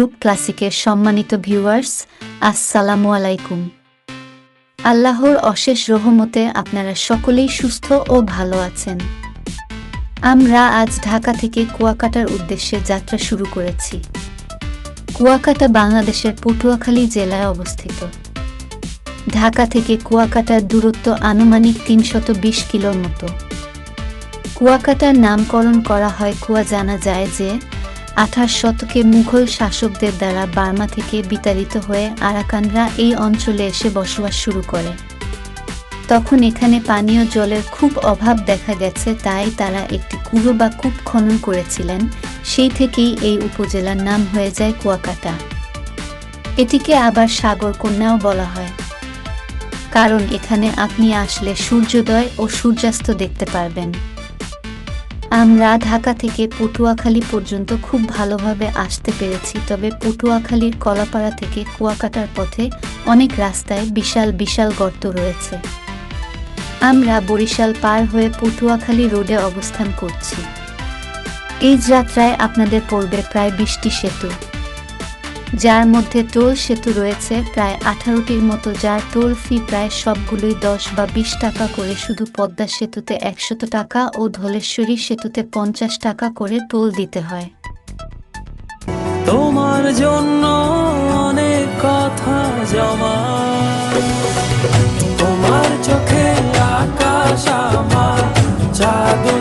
Group ক্লাসিকের সম্মানিত viewers, আসসালামু আলাইকুম। আল্লাহর অশেষ রহমতে আপনারা সকলেই সুস্থ ও ভালো আছেন। আমরা আজ ঢাকা থেকে কুয়াকাটার উদ্দেশ্যে যাত্রা শুরু করেছি। কুয়াকাটা বাংলাদেশের পটুয়াখালী জেলায় অবস্থিত। ঢাকা থেকে কুয়াকাটার দূরত্ব আনুমানিক তিনশত বিশ কিলোর মতো। কুয়াকাটার নামকরণ করা হয় কুয়া জানা যায় যে আঠাশ শতকে মুঘল শাসকদের দ্বারা বার্মা থেকে বিতাড়িত হয়ে আরাকানরা এই অঞ্চলে এসে বসবাস শুরু করে। তখন এখানে পানীয় জলের খুব অভাব দেখা গেছে, তাই তারা একটি কুয়ো বা কূপ খনন করেছিলেন। সেই থেকেই এই উপজেলার নাম হয়ে যায় কুয়াকাটা। এটিকে আবার সাগর কন্যাও বলা হয়। কারণ এখানে আপনি আসলে সূর্যোদয় ও সূর্যাস্ত দেখতে পারবেন। আমরা ঢাকা থেকে পটুয়াখালী পর্যন্ত খুব ভালোভাবে আসতে পেরেছি, তবে পটুয়াখালীর কলাপাড়া থেকে কুয়াকাটার পথে অনেক রাস্তায় বিশাল বিশাল গর্ত রয়েছে। আমরা বরিশাল পার হয়ে পটুয়াখালী রোডে অবস্থান করছি। এই যাত্রায় আপনাদের পড়বে প্রায় বিশটি সেতু। যার মধ্যে টোল সেতু রয়েছে, প্রায় আঠারোটির মতো যার টোল ফি প্রায় সবগুলোই দশ বা বিশ টাকা করে। শুধু পদ্মা সেতুতে একশত টাকা ও ধলেশ্বরী সেতুতে পঞ্চাশ টাকা করে টোল দিতে হয়। তোমার জন্য অনেক কথা জমা। তোমার চোখে আকাশ আমার। জাদু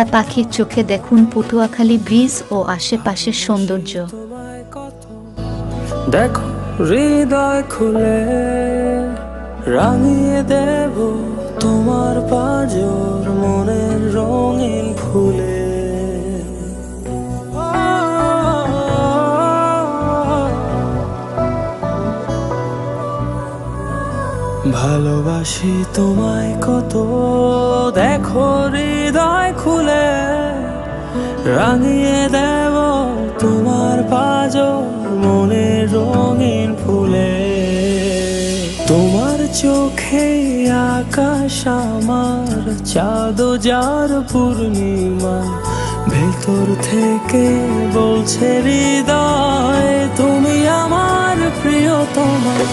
আপনারা পাখির চোখে দেখুন পটুয়াখালী ব্রিজ ও আশেপাশের সৌন্দর্য। দেখো, হৃদয় খুলে রাঙিয়ে দেব তোমার পাজর মনের রঙে ফুলে। ভালোবাসি তোমায় কত, দেখো হৃদয় খুলে, রাঙিয়ে দেব তোমার পাজ মনে রঙিন ফুলে। তোমার চোখে আকাশ আমার চাঁদ যার পূর্ণিমা, ভেতর থেকে বলছে হৃদয়, তুমি আমার প্রিয় তোমার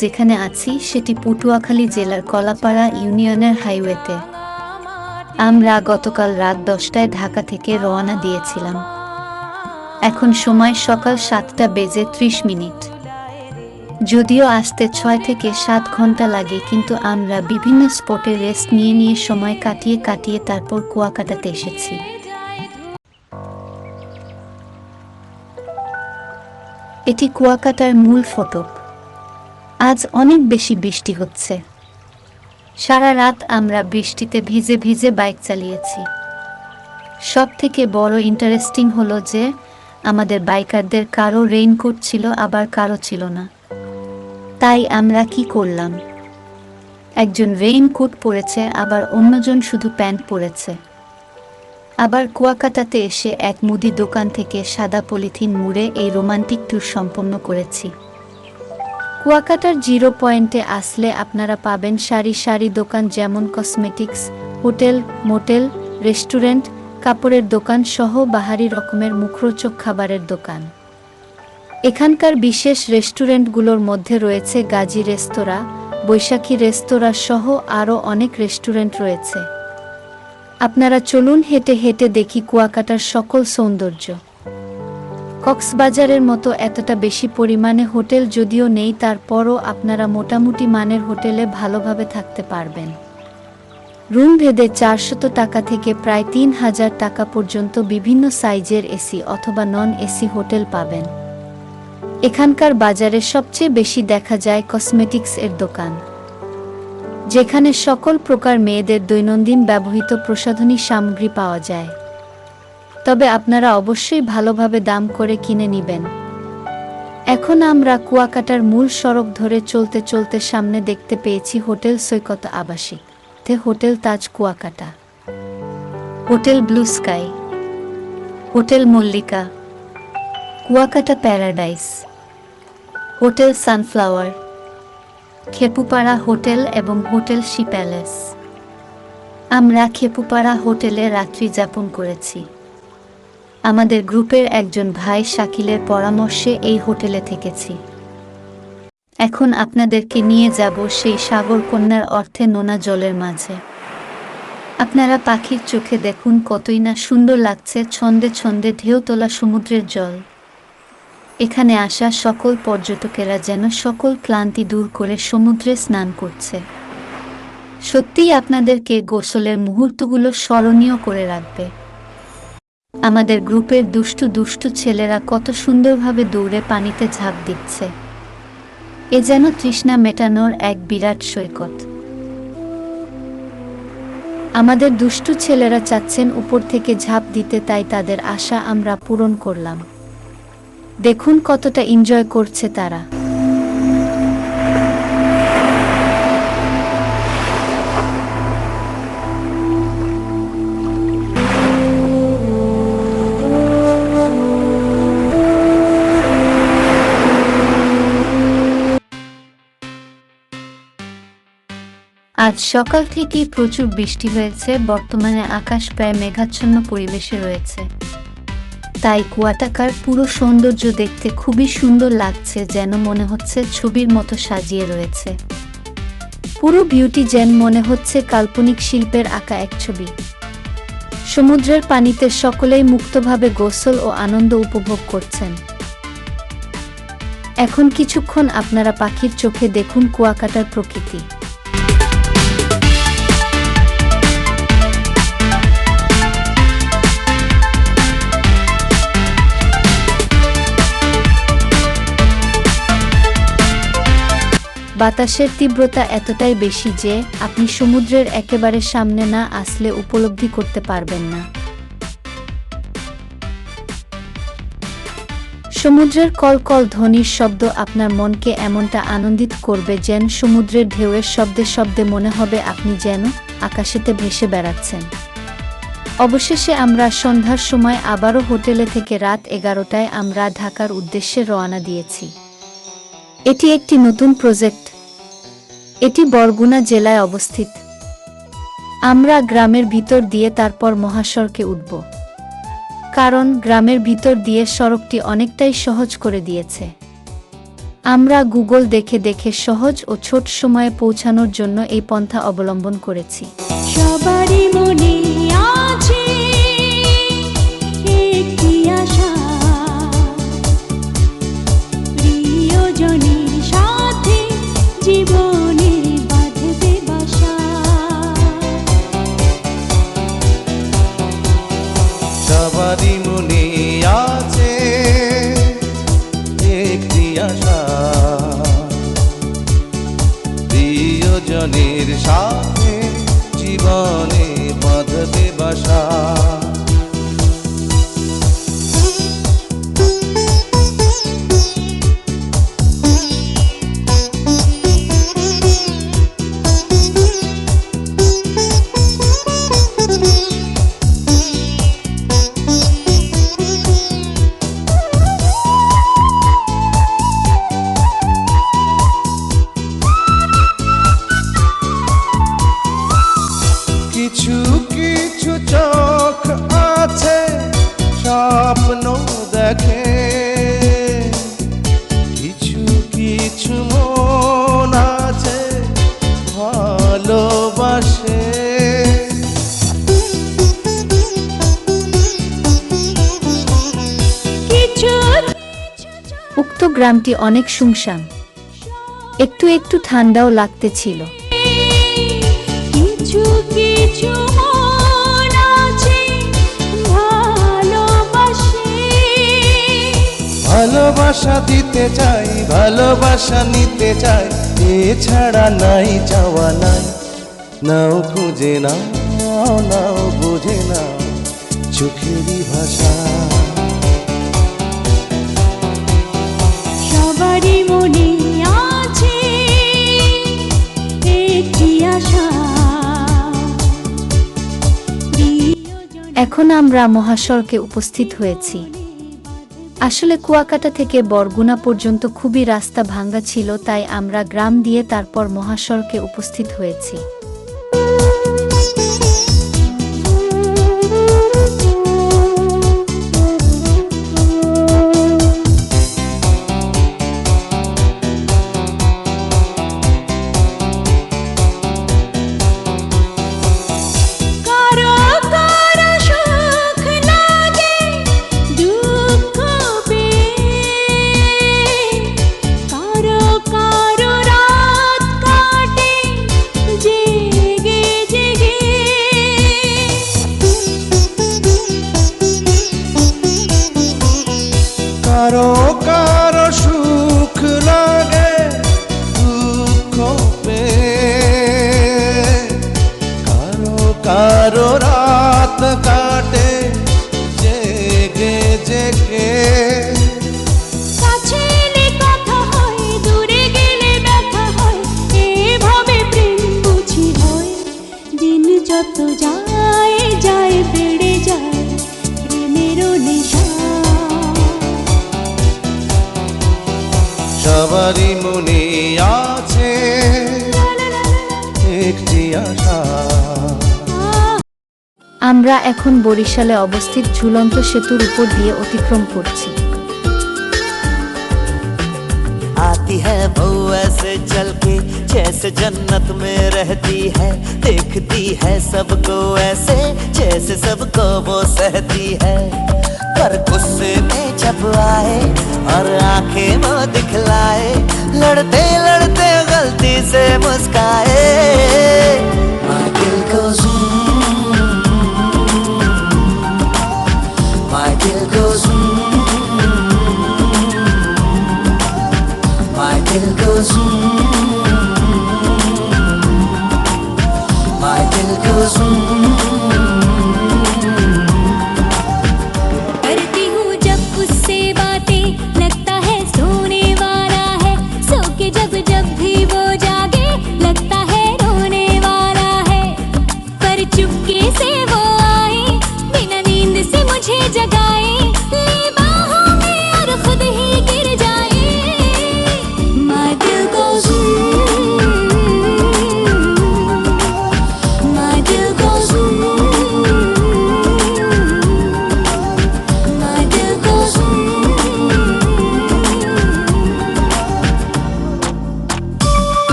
যেখানে আছি, সেটি পটুয়াখালী জেলার কলাপাড়া ইউনিয়নের হাইওয়েতে। আমরা গতকাল রাত দশটায় ঢাকা থেকে রওনা দিয়েছিলাম। এখন সময় সকাল সাতটা বেজে ত্রিশ মিনিট। যদিও আসতে ছয় থেকে সাত ঘণ্টা লাগে, কিন্তু আমরা বিভিন্ন স্পটে রেস্ট নিয়ে নিয়ে সময় কাটিয়ে কাটিয়ে তারপর কুয়াকাটাতে এসেছি। এটি কুয়াকাটার মূল ফটক। আজ অনেক বেশি বৃষ্টি হচ্ছে। সারা রাত আমরা বৃষ্টিতে ভিজে ভিজে বাইক চালিয়েছি। সব থেকে বড় ইন্টারেস্টিং হলো যে, আমাদের বাইকারদের কারও রেইনকোট ছিল, আবার কারও ছিল না। তাই আমরা কি করলাম? একজন রেইনকোট পরেছে, আবার অন্যজন শুধু প্যান্ট পরেছে। আবার কুয়াকাটাতে এসে এক মুদি দোকান থেকে সাদা পলিথিন মুড়ে এই রোমান্টিক ট্যুর সম্পন্ন করেছি। কুয়াকাটার জিরো পয়েন্টে আসলে আপনারা পাবেন সারি সারি দোকান যেমন কসমেটিক্স, হোটেল, মোটেল, রেস্টুরেন্ট, কাপড়ের দোকান সহ বাহারি রকমের মুখরোচক খাবারের দোকান। এখানকার বিশেষ রেস্টুরেন্টগুলোর মধ্যে রয়েছে গাজী রেস্তোরাঁ, বৈশাখী রেস্তোরাঁ সহ আরও অনেক রেস্টুরেন্ট রয়েছে। আপনারা চলুন হেঁটে হেঁটে দেখি কুয়াকাটার সকল সৌন্দর্য। কক্সবাজারের মতো এতটা বেশি পরিমাণে হোটেল যদিও নেই, তারপরও আপনারা মোটামুটি মানের হোটেলে ভালোভাবে থাকতে পারবেন। রুম ভেদে চারশত টাকা থেকে প্রায় তিন হাজার টাকা পর্যন্ত বিভিন্ন সাইজের এসি অথবা নন এসি হোটেল পাবেন। এখানকার বাজারে সবচেয়ে বেশি দেখা যায় কসমেটিক্স এর দোকান। যেখানে সকল প্রকার মেয়েদের দৈনন্দিন ব্যবহৃত প্রসাধনী সামগ্রী পাওয়া যায়। তবে আপনারা অবশ্যই ভালোভাবে দাম করে কিনে নেবেন। এখন আমরা কুয়াকাটার মূল সড়ক ধরে চলতে চলতে সামনে দেখতে পেয়েছি হোটেল সৈকত আবাসিক। তে hotel Taj Kuakata. Hotel blue sky. Hotel Mallika. Kuakata paradise. Hotel sunflower. Khepupara hotel এবং হোটেল শি প্যালেস। আমরা খেপুপাড়া হোটেলে রাত্রি যাপন করেছি। আমাদের গ্রুপের একজন ভাই শাকিলের পরামর্শে এই হোটেলে থেকেছি। এখন আপনাদেরকে নিয়ে যাব সেই সাগর কন্যার অর্থে নোনা জলের মাঝে। আপনারা পাখির চোখে দেখুন কতই না সুন্দর লাগছে ছন্দে ছন্দে ঢেউ তোলা সমুদ্রের জল। এখানে আসা সকল পর্যটকেরা যেন সকল ক্লান্তি দূর করে সমুদ্রে স্নান করছে। সত্যিই আপনাদেরকে গোসলের মুহূর্তগুলো স্মরণীয় করে রাখবে। আমাদের গ্রুপের দুষ্টু দুষ্টু ছেলেরা কত সুন্দরভাবে দৌড়ে পানিতে ঝাঁপ দিচ্ছে। এ যেন তৃষ্ণা মেটানোর এক বিরাট সৈকত। আমাদের দুষ্টু ছেলেরা চাচ্ছেন উপর থেকে ঝাঁপ দিতে, তাই তাদের আশা আমরা পূরণ করলাম। দেখুন কতটা এনজয় করছে তারা। আজ সকাল থেকেই প্রচুর বৃষ্টি হয়েছে, বর্তমানে আকাশ প্রায় মেঘাচ্ছন্ন পরিবেশে রয়েছে। তাই কুয়াটাকার পুরো সৌন্দর্য দেখতে খুবই সুন্দর লাগছে, যেন মনে হচ্ছে ছবির মতো সাজিয়ে রয়েছে। পুরো বিউটি যেন মনে হচ্ছে কাল্পনিক শিল্পের আঁকা এক ছবি। সমুদ্রের পানিতে সকলেই মুক্তভাবে গোসল ও আনন্দ উপভোগ করছেন। এখন কিছুক্ষণ আপনারা পাখির চোখে দেখুন কুয়াকাটার প্রকৃতি। বাতাসের তীব্রতা এতটাই বেশি যে আপনি সমুদ্রের একেবারে সামনে না আসলে উপলব্ধি করতে পারবেন না। সমুদ্রের কলকল ধ্বনির শব্দ আপনার মনকে এমনটা আনন্দিত করবে যেন সমুদ্রের ঢেউয়ের শব্দে শব্দে মনে হবে আপনি যেন আকাশেতে ভেসে বেড়াচ্ছেন। অবশেষে আমরা সন্ধ্যার সময় আবারও হোটেলে থেকে রাত এগারোটায় আমরা ঢাকার উদ্দেশ্যে রওনা দিয়েছি। এটি একটি নতুন প্রজেক্ট এটি বরগুনা জেলায় অবস্থিত। আমরা গ্রামের ভিতর দিয়ে তারপর মহাসড়কে উঠব। কারণ গ্রামের ভিতর দিয়ে সড়কটি অনেকটাই সহজ করে দিয়েছে। আমরা গুগল দেখে দেখে সহজ ও ছোট সময়ে পৌঁছানোর জন্য এই পন্থা অবলম্বন করেছি। সবারই মনে গ্রামটি অনেক শুনশান। একটু একটু ঠান্ডাও লাগতেছিল। কিছু কিছু আছে ভালোবাসে। ভালোবাসা দিতে চাই ভালোবাসা নিতে চাই। এছাড়া নাই চাওয়া নাই। নাও খুঁজে নাও নাও বুঝে না চোখেরই ভাষা। এখন আমরা মহাসড়কে উপস্থিত হয়েছি। আসলে কুয়াকাটা থেকে বরগুনা পর্যন্ত খুবই রাস্তা ভাঙ্গা ছিল, তাই আমরা গ্রাম দিয়ে তারপর মহাসড়কে উপস্থিত হয়েছি। একটি আশা আমরা এখন বরিশালে অবস্থিত ঝুলন্ত সেতুর উপর দিয়ে অতিক্রম করছি आती है बहू ऐसे चल के जैसे जन्नत में रहती है देखती है सबको ऐसे जैसे सबको वो सहती है पर गुस्से में जब आए और आंखें वो दिखलाए लड़ते लड़ते गलती से मुस्काए। My दिल goes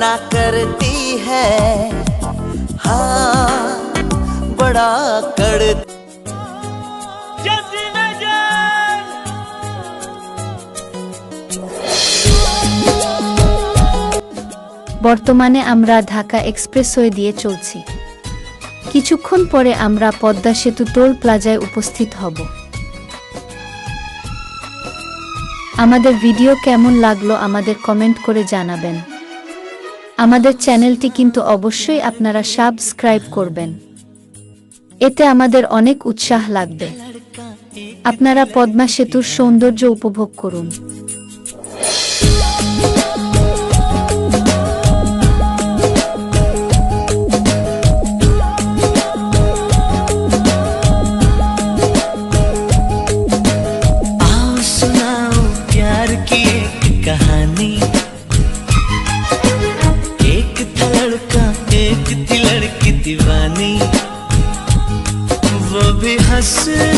ना करती है। हाँ बड़ा कर বর্তমানে আমরা ঢাকা এক্সপ্রেসওয়ে দিয়ে চলছি। কিছুক্ষণ পরে আমরা পদ্মা সেতু টোল প্লাজায় উপস্থিত হব। আমাদের ভিডিও কেমন লাগল আমাদের কমেন্ট করে জানাবেন। আমাদের চ্যানেলটি কিন্তু অবশ্যই আপনারা সাবস্ক্রাইব করবেন। এতে আমাদের অনেক উৎসাহ লাগবে। আপনারা পদ্মা সেতুর সৌন্দর্য উপভোগ করুন। see